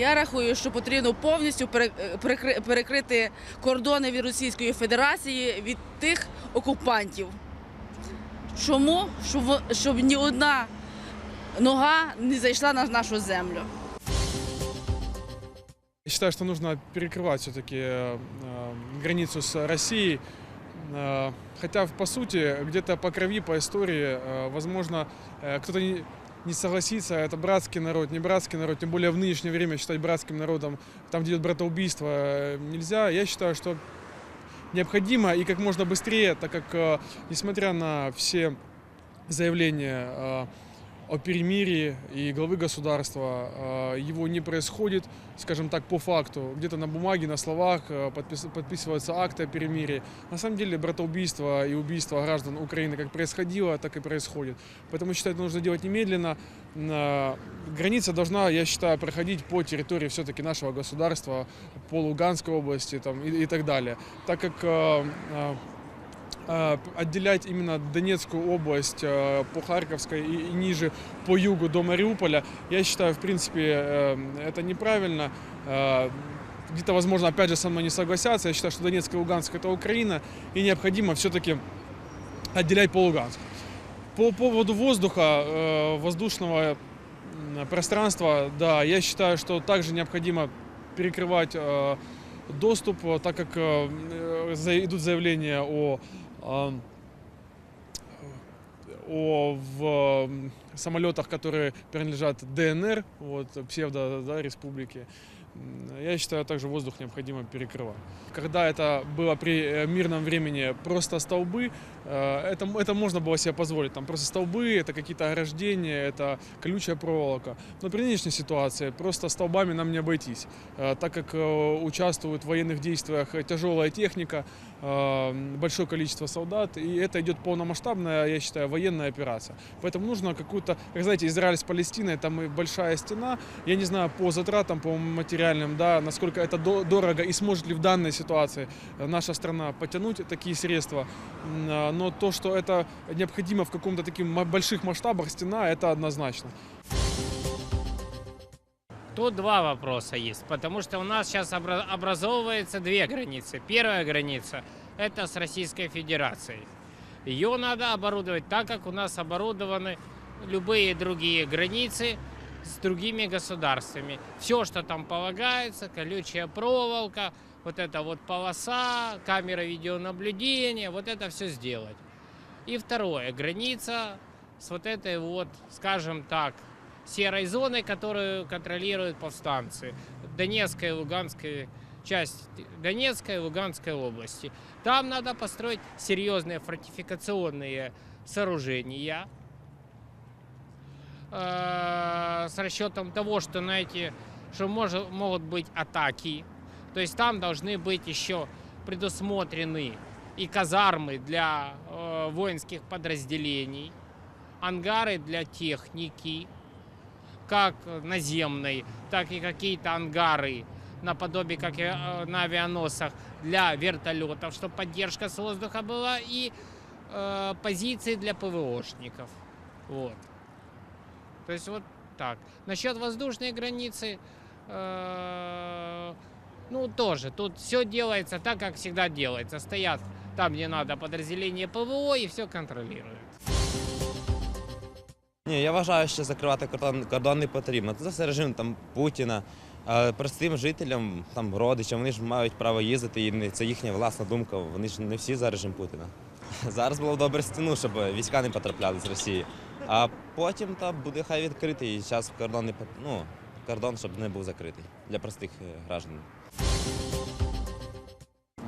Я рахую, що потрібно повністю пере- е, перекри- перекрити кордони від Російської Федерації від тих окупантів. Чому? Щоб, во- щоб ні одна нога не зайшла на нашу землю. Я считаю, что нужно перекрывать все-таки границу с Россией. Э, Хотя, по сути, где-то по крови, по истории, э, возможно, э, кто-то не, не согласится, это братский народ, не братский народ, тем более в нынешнее время считать братским народом, там, где идет братоубийство, э, нельзя. Я считаю, что необходимо и как можно быстрее, так как, э, несмотря на все заявления э, о перемирии и главы государства, э, его не происходит, скажем так, по факту. Где-то на бумаге, на словах э, подпис- подписываются акты о перемирии. На самом деле братоубийство и убийство граждан Украины как происходило, так и происходит. Поэтому считаю, это нужно делать немедленно. На- Граница должна, я считаю, проходить по территории все-таки нашего государства, по Луганской области там, и, и так далее. Так как э, э, э, отделять именно Донецкую область э, по Харьковской и, ниже по югу до Мариуполя, я считаю, в принципе, э, это неправильно. Э, Где-то, возможно, опять же со мной не согласятся. Я считаю, что Донецк и Луганск это Украина, и необходимо все-таки отделять по Луганску. По поводу воздуха, э, воздушного пространства, да, я считаю, что также необходимо перекрывать э, доступ, э, так как идут заявления о, о в, самолетах, которые принадлежат ДНР, вот, псевдо да, республики. Я считаю, также воздух необходимо перекрывать. Когда это было при э, мирном времени просто столбы, это, это можно было себе позволить. Там просто столбы, это какие-то ограждения, это колючая проволока. Но при нынешней ситуации просто столбами нам не обойтись, э, так как э, участвует в военных действиях тяжелая техника, э, большое количество солдат, и это идет полномасштабная, я считаю, военная операция. Поэтому нужно какую-то, как знаете, Израиль с Палестиной, там и большая стена. Я не знаю по затратам, по материальным, да, насколько это до- дорого и сможет ли в данной ситуации э, наша страна потянуть такие средства. Но то, что это необходимо в каком-то таким больших масштабах, стена, это однозначно. Тут два вопроса есть, потому что у нас сейчас образовывается две границы. Первая граница – это с Российской Федерацией. Ее надо оборудовать так, как у нас оборудованы любые другие границы с другими государствами. Все, что там полагается, колючая проволока, вот эта вот полоса, камера видеонаблюдения, вот это все сделать. И второе, граница с вот этой вот, скажем так, серой зоной, которую контролируют повстанцы. Донецкая и Луганская часть Донецкой и Луганской области. Там надо построить серьезные фортификационные сооружения э, с расчетом того, что на эти, что может, могут быть атаки. То есть там должны быть еще предусмотрены и казармы для э, воинских подразделений, ангары для техники, как наземной, так и какие-то ангары наподобие, как э, на авианосах, для вертолетов, чтобы поддержка с воздуха была, и э, позиции для ПВОшников. Вот. То есть вот так. Насчет воздушной границы, э, ну тоже, тут все делается так, как всегда делается. Стоят там, где надо, подразделения ПВО и все контролируют. Ні, я вважаю, що закривати кордон, кордон не потрібно. Це все режим там Путіна. А простим жителям, там родичам, вони ж мають право їздити, і це їхня власна думка. Вони ж не всі за режим Путіна. Зараз було б добре стіну, щоб війська не потрапляли з Росії. А потім там буде хай відкритий. І зараз кордон не ну, кордон, щоб не був закритий для простих е, граждан.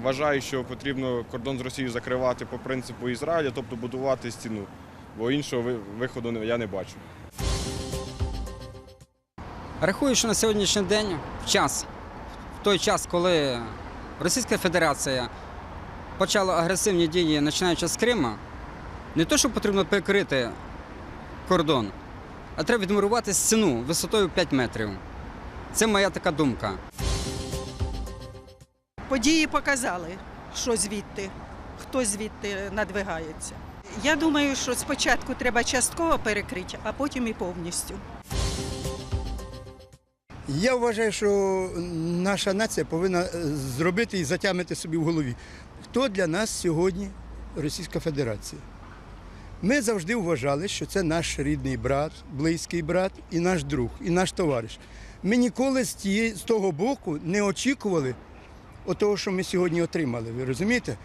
Вважаю, що потрібно кордон з Росією закривати по принципу Ізраїля, тобто будувати стіну. Бо іншого виходу я не бачу. Рахую, що на сьогоднішній день в час, в той час, коли Російська Федерація почала агресивні дії, починаючи з Крима, не то, що потрібно перекрити кордон, а треба відмурувати стіну висотою 5 метрів. Це моя така думка. Події показали, що звідти, хто звідти надвигається. Я думаю, що спочатку треба частково перекрити, а потім і повністю. Я вважаю, що наша нація повинна е, зробити і затямити собі в голові. Хто для нас сьогодні Російська Федерація? Ми завжди вважали, що це наш рідний брат, близький брат і наш друг, і наш товариш. Ми ніколи з, того боку не очікували того, що ми сьогодні отримали. Ви розумієте?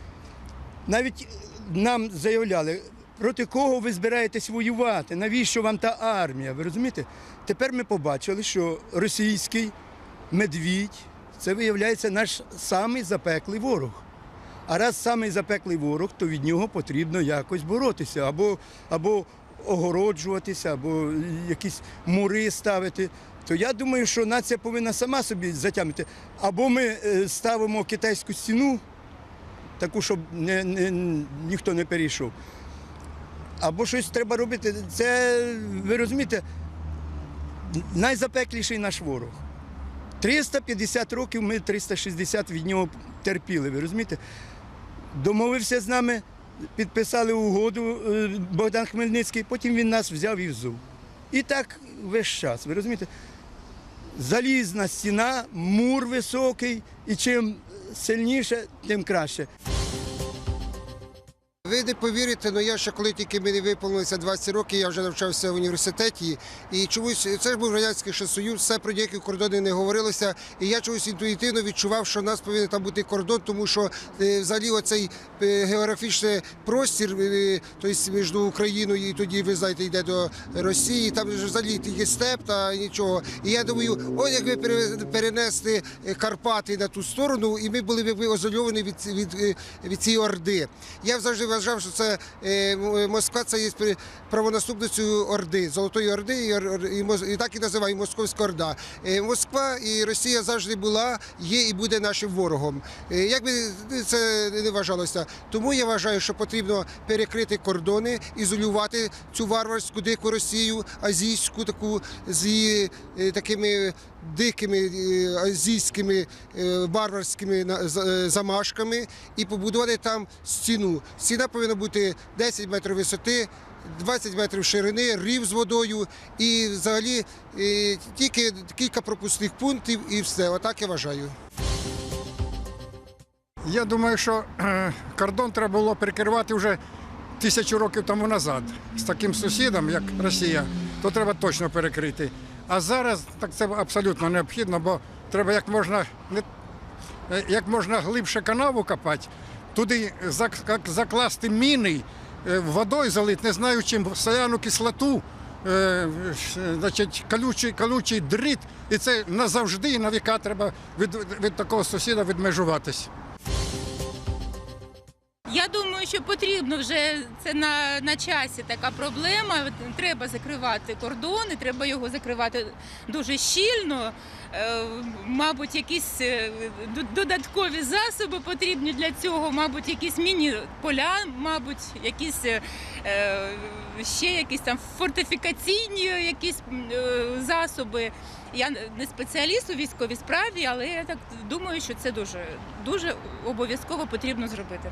Навіть нам заявляли, проти кого ви збираєтесь воювати, навіщо вам та армія? Ви розумієте? Тепер ми побачили, що російський медвідь це виявляється наш самий запеклий ворог. А раз самий запеклий ворог, то від нього потрібно якось боротися, або, або огороджуватися, або якісь мури ставити. То я думаю, що нація повинна сама собі затягнути. Або ми е, ставимо китайську стіну, таку, щоб не, не, ніхто не перейшов. Або щось треба робити. Це, ви розумієте, найзапекліший наш ворог. 350 років ми 360 від нього терпіли, ви розумієте? Домовився з нами, підписали угоду е, Богдан Хмельницький, потім він нас взяв і взув. І так весь час, ви розумієте? Залізна стіна, мур високий, і чим сильніше, тим краще. Ви не повірите, але я ще коли тільки мені виповнилося 20 років, я вже навчався в університеті. І чомусь це ж був радянський ще союз, все про ніякі кордони не говорилося. І я чомусь інтуїтивно відчував, що в нас повинен там бути кордон, тому що е, взагалі оцей е, географічний простір, е, тобто між Україною і тоді, ви знаєте, йде до Росії. Там взагалі тільки степ та нічого. І я думаю, о, якби пере- перенести Карпати на ту сторону, і ми були б ізольовані від, від, від цієї орди. Я завжди вважав, що це е, Москва це є пр- правонаступницею Орди, Золотої Орди, і, так і називає Московська Орда. Е, Москва і Росія завжди була, є і буде нашим ворогом. Е, Як би це не вважалося, тому я вважаю, що потрібно перекрити кордони, ізолювати цю варварську дику Росію, азійську таку з її такими дикими е, азійськими е, варварськими е, замашками і побудувати там стіну. Стіна повинна бути 10 метрів висоти. 20 метрів ширини, рів з водою і взагалі тільки кілька пропускних пунктів і все. Отак я вважаю. Я думаю, що кордон треба було перекривати вже тисячу років тому назад. З таким сусідом, як Росія, то треба точно перекрити. А зараз так це абсолютно необхідно, бо треба як можна як можна глибше канаву копати, туди закласти міни, е, водою залити, не знаю чим, соляну кислоту, е, значить, колючий, колючий дріт. І це назавжди на віка треба від, від такого сусіда відмежуватись. Я думаю, що потрібно вже це на, на часі така проблема. Треба закривати кордони, треба його закривати дуже щільно. Е, Мабуть, якісь е, додаткові засоби потрібні для цього, мабуть, якісь міні-поля, мабуть, якісь е, е, ще якісь там фортифікаційні якісь е, засоби. Я не спеціаліст у військовій справі, але я так думаю, що це дуже, дуже обов'язково потрібно зробити.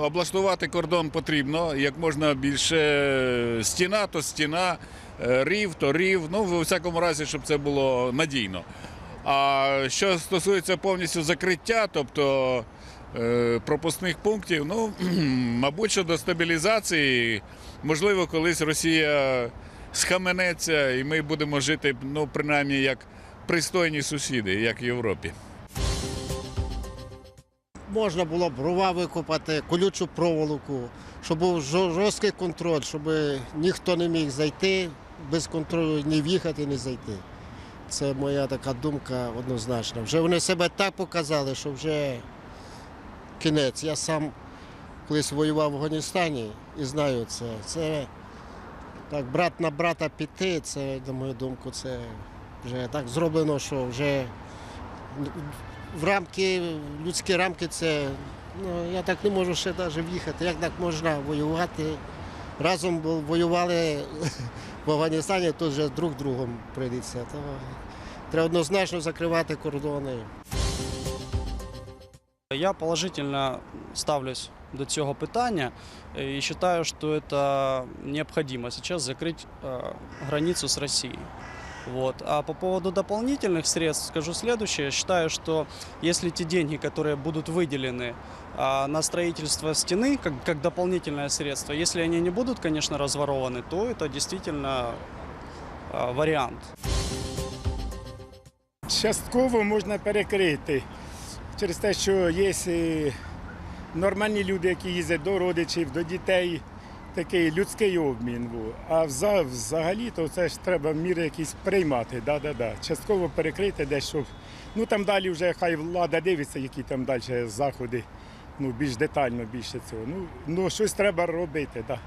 Облаштувати кордон потрібно як можна більше стіна, то стіна, е, рів, то рів. Ну, в всякому разі, щоб це було надійно. А що стосується повністю закриття, тобто е, пропускних пунктів, ну, мабуть, що до стабілізації, можливо, колись Росія схаменеться, і ми будемо жити, ну, принаймні, як пристойні сусіди, як в Європі. Можна було б рова викопати, колючу проволоку, щоб був жорсткий контроль, щоб ніхто не міг зайти без контролю, ні в'їхати, ні зайти. Це моя така думка однозначна. Вже вони себе так показали, що вже кінець. Я сам колись воював в Афганістані і знаю це. Це так, брат на брата піти, це, на мою думку, це вже так зроблено, що вже в рамки, в людські рамки це. Ну, я так не можу ще навіть в'їхати. Як так можна воювати? Разом бу- воювали в Афганістані, тут вже друг другом прийдеться. То треба однозначно закривати кордони. Я положительно ставлюсь до цього питання э, и считаю, что это необходимо сейчас закрыть э, границу с Россией. Вот. А по поводу дополнительных средств скажу следующее. Считаю, что если те деньги, которые будут выделены а, на строительство стены, как, как дополнительное средство, если они не будут, конечно, разворованы, то это действительно а, вариант. Частково можна перекрити через те, що є е, нормальні люди, які їздять до родичів, до дітей. Такий людський обмін. був. А взагалі то це ж треба міри якісь приймати. Да, да, да. Частково перекрити десь, щоб. Ну там далі вже хай влада дивиться, які там далі заходи. Ну, більш детально, більше цього. Ну, ну щось треба робити. Да.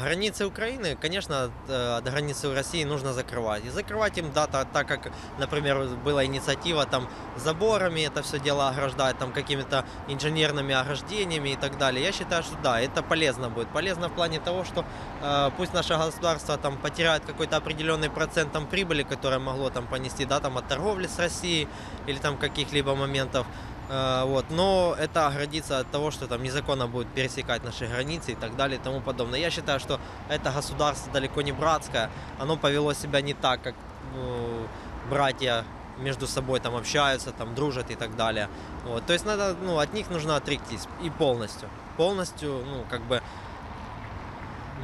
Границы Украины, конечно, от, э, от границы России нужно закрывать. И закрывать им, да, та- так как, например, была инициатива там заборами это все дело ограждать, там какими-то инженерными ограждениями и так далее. Я считаю, что да, это полезно будет. Полезно в плане того, что э, пусть наше государство там потеряет какой-то определенный процент там прибыли, которое могло там понести, да, там от торговли с Россией или там каких-либо моментов. Э, Вот. Но это оградится от того, что там незаконно будет пересекать наши границы и так далее и тому подобное. Я считаю, что это государство далеко не братское. Оно повело себя не так, как ну, братья между собой там общаются, там дружат и так далее. Вот. То есть надо, ну, от них нужно отректись и полностью. Полностью, ну, как бы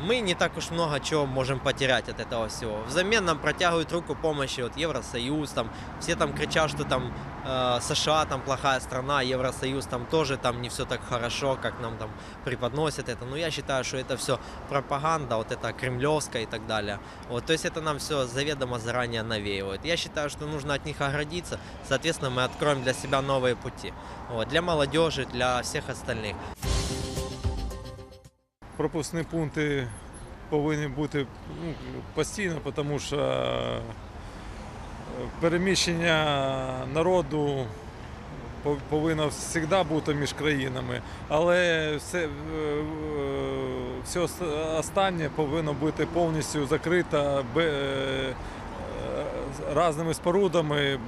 мы не так уж много чего можем потерять от этого всего. Взамен нам протягивают руку помощи от Евросоюз, там все там кричат, что там э, США там плохая страна, Евросоюз там тоже там не все так хорошо, как нам там преподносят это. Но я считаю, что это все пропаганда, вот это кремлевская и так далее. Вот, то есть это нам все заведомо заранее навеивают. Я считаю, что нужно от них оградиться. Соответственно, мы откроем для себя новые пути. Вот, для молодежи, для всех остальных. Пропускні пункти повинні бути ну, постійно, тому що е, переміщення народу повинно завжди бути між країнами, але все, е, е, все останнє повинно бути повністю закрито бе- е, е, різними спорудами,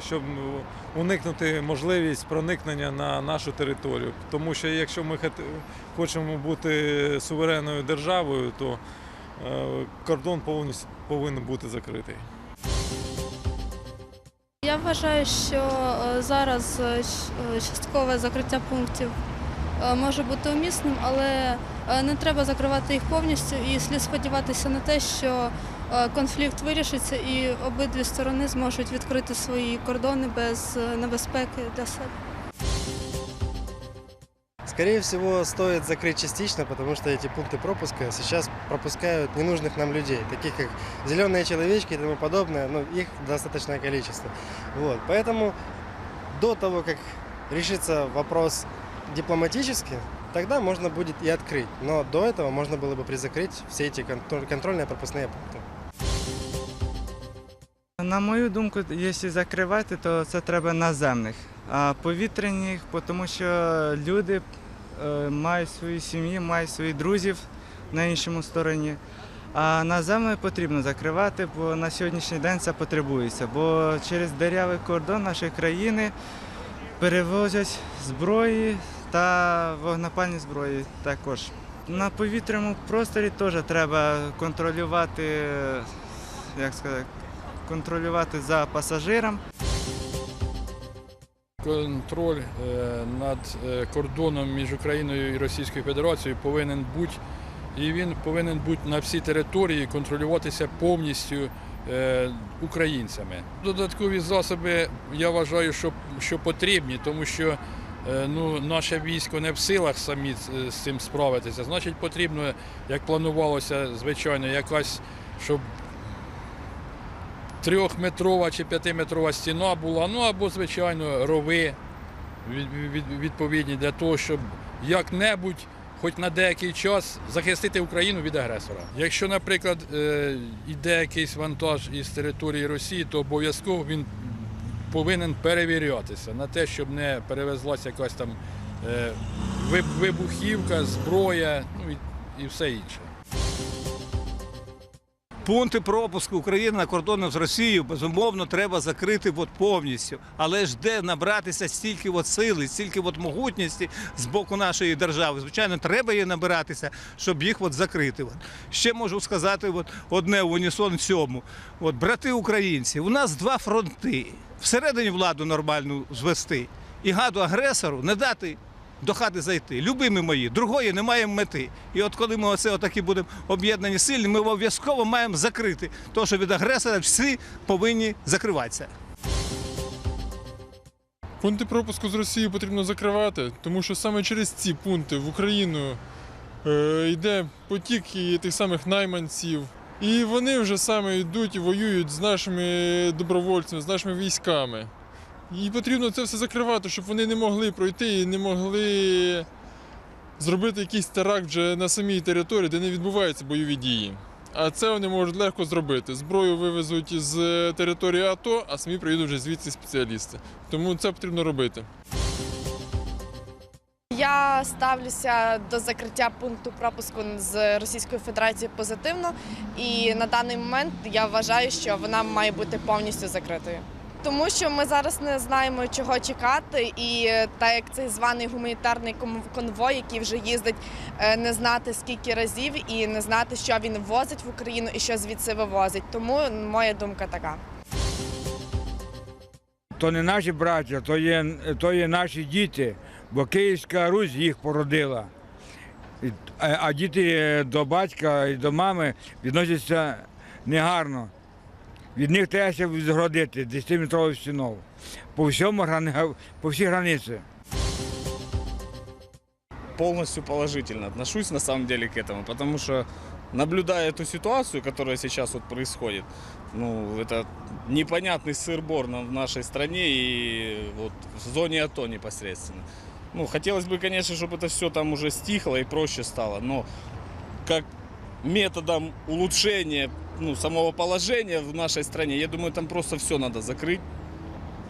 щоб уникнути можливість проникнення на нашу територію. Тому що якщо ми хочемо бути суверенною державою, то е, кордон повністю повинен бути закритий. Я вважаю, що е, зараз е, часткове закриття пунктів може бути умісним, але не треба закривати їх повністю і слід сподіватися на те, що конфлікт вирішиться і обидві сторони зможуть відкрити свої кордони без е, небезпеки для себе. Скорее всего, стоит закрыть частично, потому что эти пункты пропуска сейчас пропускают ненужных нам людей, таких как зеленые человечки и тому подобное, ну, их достаточное количество. Вот, поэтому до того, как решится вопрос дипломатически, тогда можно будет и открыть. Но до этого можно было бы призакрыть все эти контроль- контрольные пропускные пункты. На мою думку, якщо закривати, то це треба наземних, а повітряних, тому що люди е, мають свої сім'ї, мають своїх друзів на іншому стороні. А наземне потрібно закривати, бо на сьогоднішній день це потребується. Бо через дерявий кордон нашої країни перевозять зброї та вогнепальні зброї також. На повітряному просторі теж треба контролювати, як сказати, контролювати за пасажиром. Контроль е, над е, кордоном між Україною і Російською Федерацією повинен бути, і він повинен бути на всій території контролюватися повністю е, українцями. Додаткові засоби я вважаю, що, що потрібні, тому що ну, наше військо не в силах самі з цим справитися. Значить, потрібно, як планувалося, звичайно, якась, щоб трьохметрова чи п'ятиметрова стіна була, ну або, звичайно, рови від- від- відповідні для того, щоб як-небудь, хоч на деякий час, захистити Україну від агресора. Якщо, наприклад, е, йде якийсь вантаж із території Росії, то обов'язково він повинен перевірятися на те, щоб не перевезлася якась там е, вибухівка, зброя, ну і все інше. Пункти пропуску України на кордону з Росією безумовно треба закрити от повністю. Але ж де набратися стільки от сили, стільки от могутності з боку нашої держави. Звичайно, треба її набиратися, щоб їх от закрити. От. Ще можу сказати от одне в унісон цьому. От, брати українці, у нас два фронти. Всередині владу нормальну звести і гаду агресору не дати до хати зайти. Любими мої, другої немає мети. І от коли ми оце отакі будемо об'єднані сильні, ми обов'язково маємо закрити. Тому що від агресора всі повинні закриватися. Пункти пропуску з Росії потрібно закривати, тому що саме через ці пункти в Україну е, йде потік і тих самих найманців. І вони вже саме йдуть і воюють з нашими добровольцями, з нашими військами. І потрібно це все закривати, щоб вони не могли пройти і не могли зробити якийсь теракт вже на самій території, де не відбуваються бойові дії. А це вони можуть легко зробити. Зброю вивезуть з території АТО, а самі приїдуть вже звідси спеціалісти. Тому це потрібно робити. Я ставлюся до закриття пункту пропуску з Російської Федерації позитивно, і на даний момент я вважаю, що вона має бути повністю закритою. Тому що ми зараз не знаємо, чого чекати, і так як цей званий гуманітарний конвой, який вже їздить, е, не знати скільки разів і не знати, що він ввозить в Україну і що звідси вивозить. Тому моя думка така. То не наші браття, то є, то є наші діти, бо Київська Русь їх породила. А, а діти до батька і до мами відносяться негарно. Від них треба ще відгородити 10-метровою стіною. По всьому грани- по всій границі. полностью положительно отношусь на самом деле к этому, потому что наблюдая эту ситуацию, которая сейчас вот происходит, ну, это непонятный сыр-бор на- в нашей стране и вот в зоне АТО непосредственно. Ну, хотелось бы, конечно, чтобы это все там уже стихло и проще стало, но как методом улучшения ну, самого положения в нашей стране, я думаю, там просто все надо закрыть.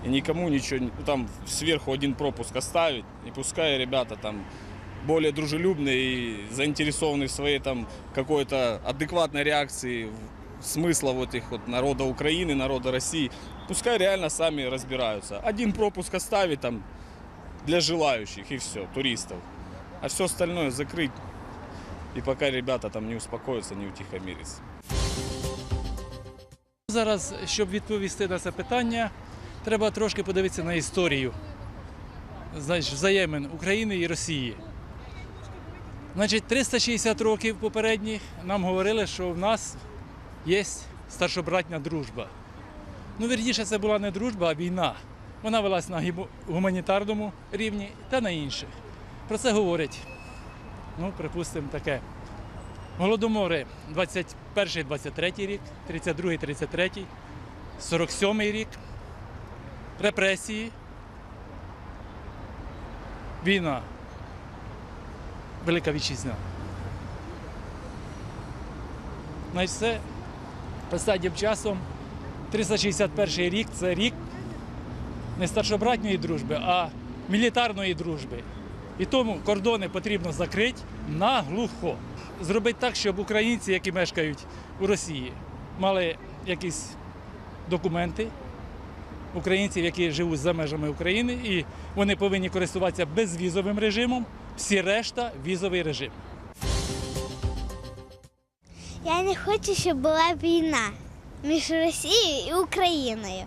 И никому ничего, там сверху один пропуск оставить, и пускай ребята там более дружелюбные и заинтересованы в своей там какой-то адекватной реакции смысла вот этих вот народа Украины, народа России, пускай реально сами разбираются. Один пропуск оставить там для желающих и все, туристов. А все остальное закрыть. И пока ребята там не успокоятся, не утихомирятся. Зараз, щоб відповісти на це питання, треба трошки подивитися на історію взаємин України і Росії. Значить, 360 років попередніх нам говорили, що в нас є старшобратня дружба. Ну, вірніше, це була не дружба, а війна. Вона велась на гуманітарному рівні та на інших. Про це говорять, ну, припустимо, таке. Голодомори 21-23 рік, 32-33, 47-й рік, репресії, війна, Велика Вітчизна. Значить, це останнім часом. 361 рік це рік не старшобратньої дружби, а мілітарної дружби. І тому кордони потрібно закрити наглухо. Зробити так, щоб українці, які мешкають у Росії, мали якісь документи українців, які живуть за межами України, і вони повинні користуватися безвізовим режимом, всі решта візовий режим. Я не хочу, щоб була війна між Росією і Україною.